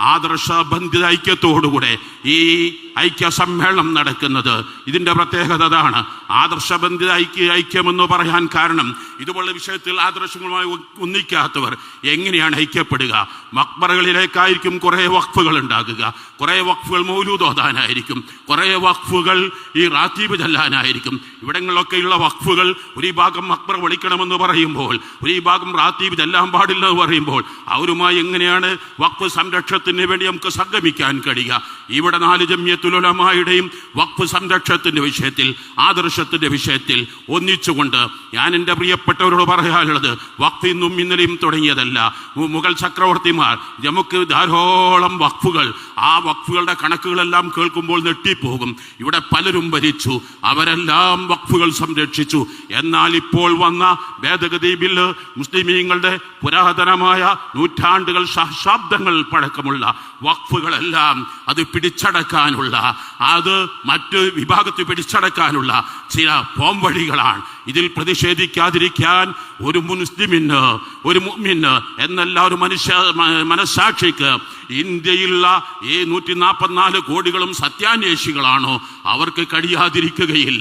ആദർശബന്ധിത ഐക്യത്തോടുകൂടെ ഈ ഐക്യ സമ്മേളനം നടക്കുന്നത്. ഇതിന്റെ പ്രത്യേകത അതാണ്. ആദർശബന്ധിത ഐക്യ ഐക്യമെന്ന് പറയാൻ കാരണം ഇതുപോലുള്ള വിഷയത്തിൽ ആദർശങ്ങളുമായി ഒന്നിക്കാത്തവർ എങ്ങനെയാണ് ഐക്യപ്പെടുക? മക്ബറകളിലേക്കായിരിക്കും കുറേ വഖഫുകൾ ഉണ്ടാകുക. കുറേ വഖഫുകൾ മൗലൂദോദാനായിരിക്കും കുറേ വഖഫുകൾ ഈ റാത്തീബ് ചെല്ലാനായിരിക്കും ഇവിടങ്ങളിലൊക്കെയുള്ള വഖഫുകൾ ഒരു ഭാഗം മക്ബറ വിളിക്കണമെന്ന് പറയുമ്പോൾ ഒരു ഭാഗം റാത്തീബ് ചെല്ലാൻ പാടില്ല എന്ന് പറയുമ്പോൾ അവരുമായി എങ്ങനെയാണ് വഖഫ് സംരക്ഷണത്തിന് വേണ്ടി നമുക്ക് സംഗമിക്കാൻ കഴിയുക? ഇവിടെ നാല് ജമ്യത്തുലമായുടെയും വഖഫ് സംരക്ഷണത്തിന്റെ വിഷയത്തിൽ ആദർശത്തിന്റെ വിഷയത്തിൽ ഒന്നിച്ചുകൊണ്ട് ഞാൻ എന്റെ പ്രിയപ്പെട്ടവരോട് പറയാനുള്ളത് വഖഫ് ഇന്നും ഇന്നലെയും തുടങ്ങിയതല്ല. മുഗൾ ചക്രവർത്തിമാർ നമുക്ക് ധാരാളം വഖഫുകൾ ആ വഖഫുകളുടെ കണക്കുകളെല്ലാം കേൾക്കുമ്പോൾ നെട്ടിപ്പോകും ഇവിടെ പലരും ഭരിച്ചു അവരെല്ലാം വഖഫുകൾ സംരക്ഷിച്ചു. എന്നാൽ ഇപ്പോൾ വന്ന ഭേദഗതി ബില്ല് മുസ്ലിമീങ്ങളുടെ പുരാതനമായ നൂറ്റാണ്ടുകൾ ശാബ്ദങ്ങൾ പഴക്കമുള്ള വഖഫുകളെല്ലാം അത് പിടിച്ചടക്കാനുള്ള അത് മറ്റു വിഭാഗത്തിൽ പിടിച്ചടക്കാനുള്ള ചില പോംവഴികളാണ്. ഇതിൽ പ്രതിഷേധിക്കാതിരിക്കാൻ ഒരു മുസ്ലിമിന് ഒരു മുഅ്മിന് എന്നല്ല ഒരു മനുഷ്യ മനസാക്ഷിക്ക് ഇന്ത്യയിലുള്ള ഈ നൂറ്റി നാൽപ്പത്തിനാല് കോടികളും സത്യാന്വേഷികളാണോ അവർക്ക് കഴിയാതിരിക്കുകയില്ല.